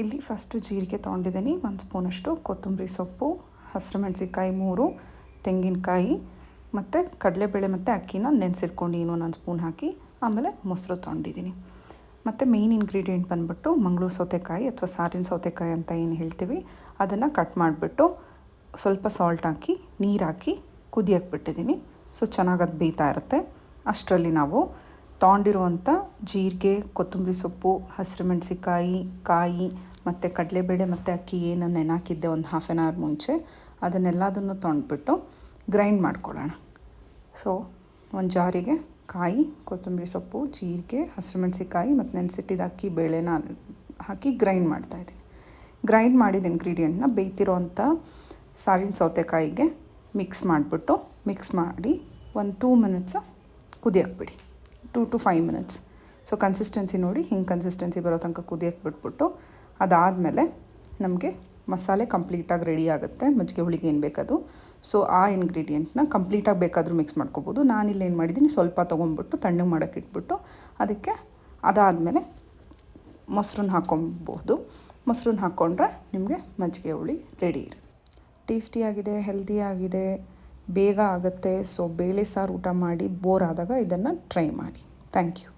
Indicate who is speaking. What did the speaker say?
Speaker 1: ಇಲ್ಲಿ ಫಸ್ಟು ಜೀರಿಗೆ ತೊಗೊಂಡಿದ್ದೀನಿ. ಒಂದು ಸ್ಪೂನಷ್ಟು ಕೊತ್ತಂಬರಿ ಸೊಪ್ಪು, ಹಸಿರು ಮೆಣಸಿನ್ಕಾಯಿ ಮೂರು, ತೆಂಗಿನಕಾಯಿ ಮತ್ತು ಕಡಲೆಬೇಳೆ ಮತ್ತು ಅಕ್ಕಿನ ನೆನೆಸಿಟ್ಕೊಂಡು ಇನ್ನೊಂದು ಸ್ಪೂನ್ ಹಾಕಿ ಆಮೇಲೆ ಮೊಸರು ತೊಗೊಂಡಿದ್ದೀನಿ. ಮತ್ತು ಮೇಯ್ನ್ ಇಂಗ್ರೀಡಿಯೆಂಟ್ ಬಂದ್ಬಿಟ್ಟು ಮಂಗಳೂರು ಸೌತೆಕಾಯಿ ಅಥವಾ ಸಾರಿನ ಸೌತೆಕಾಯಿ ಅಂತ ಏನು ಹೇಳ್ತೀವಿ, ಅದನ್ನು ಕಟ್ ಮಾಡಿಬಿಟ್ಟು ಸ್ವಲ್ಪ ಸಾಲ್ಟ್ ಹಾಕಿ, ನೀರು ಹಾಕಿ ಕುದಿಯಕ್ಕೆ ಬಿಟ್ಟಿದ್ದೀನಿ. ಸೊ ಚೆನ್ನಾಗಿ ಅದು ಬೇಯ್ತಾ ಇರುತ್ತೆ. ಅಷ್ಟರಲ್ಲಿ ನಾವು ತೊಗೊಂಡಿರುವಂಥ ಜೀರಿಗೆ, ಕೊತ್ತಂಬರಿ ಸೊಪ್ಪು, ಹಸಿರು ಮೆಣಸಿಕಾಯಿ ಕಾಯಿ ಮತ್ತು ಕಡಲೆಬೇಳೆ ಮತ್ತು ಅಕ್ಕಿ ಏನು ನೆನಾಕಿದ್ದೆ ಒಂದು ಹಾಫ್ ಆನ್ ಅವರ್ ಮುಂಚೆ, ಅದನ್ನೆಲ್ಲದನ್ನು ತೊಗೊಂಡ್ಬಿಟ್ಟು ಗ್ರೈಂಡ್ ಮಾಡ್ಕೊಳ್ಳೋಣ. ಸೊ ಒಂದು ಜಾರಿಗೆ ಕಾಯಿ, ಕೊತ್ತಂಬರಿ ಸೊಪ್ಪು, ಜೀರಿಗೆ, ಹಸಿರು ಮೆಣಸಿಕಾಯಿ ಮತ್ತು ನೆನೆಸಿಟ್ಟಿದ್ದ ಅಕ್ಕಿ, ಬೇಳೆನ ಹಾಕಿ ಗ್ರೈಂಡ್ ಮಾಡ್ತಾಯಿದ್ದೀನಿ ಗ್ರೈಂಡ್ ಮಾಡಿದ ಇಂಗ್ರೀಡಿಯೆಂಟ್ನ ಬೇಯ್ತಿರೋವಂಥ ಸಾರಿನ ಸೌತೆಕಾಯಿಗೆ ಮಿಕ್ಸ್ ಮಾಡಿಬಿಟ್ಟು ಮಿಕ್ಸ್ ಮಾಡಿ ಒಂದು ಟೂ ಮಿನಿಟ್ಸ್ ಕುದಿಯಕ್ಕೆ ಬಿಡಿ. Two to five minutes. So consistency ನೋಡಿ, ಹಿಂಗೆ ಕನ್ಸಿಸ್ಟೆನ್ಸಿ ಬರೋ ತನಕ ಕುದಿಯಕ್ಕೆ ಬಿಟ್ಬಿಟ್ಟು, ಅದಾದಮೇಲೆ ನಮಗೆ ಮಸಾಲೆ ಕಂಪ್ಲೀಟಾಗಿ ರೆಡಿ ಆಗುತ್ತೆ. ಮಜ್ಜಿಗೆ ಹುಳಿಗೆ ಏನು ಬೇಕದು. ಸೊ ಆ ಇಂಗ್ರೀಡಿಯೆಂಟ್ನ ಕಂಪ್ಲೀಟಾಗಿ ಬೇಕಾದರೂ ಮಿಕ್ಸ್ ಮಾಡ್ಕೋಬೋದು. ನಾನಿಲ್ಲಿ ಏನು ಮಾಡಿದ್ದೀನಿ, ಸ್ವಲ್ಪ ತೊಗೊಂಬಿಟ್ಟು ತಣ್ಣಗೆ ಮಾಡೋಕ್ಕೆ ಇಟ್ಬಿಟ್ಟು, ಅದಕ್ಕೆ ಅದಾದಮೇಲೆ ಮೊಸರನ್ನ ಹಾಕ್ಕೊಬೋದು ಮೊಸರನ್ನ ಹಾಕ್ಕೊಂಡ್ರೆ ನಿಮಗೆ ಮಜ್ಜಿಗೆ ಹುಳಿ ರೆಡಿ ಇರುತ್ತೆ. ಟೇಸ್ಟಿಯಾಗಿದೆ ಹೆಲ್ದಿಯಾಗಿದೆ ಬೇಗ ಆಗುತ್ತೆ. ಸೊ ಬೇಳೆ ಸಾರು ಊಟ ಮಾಡಿ ಬೋರ್ ಆದಾಗ ಇದನ್ನು ಟ್ರೈ ಮಾಡಿ. Thank you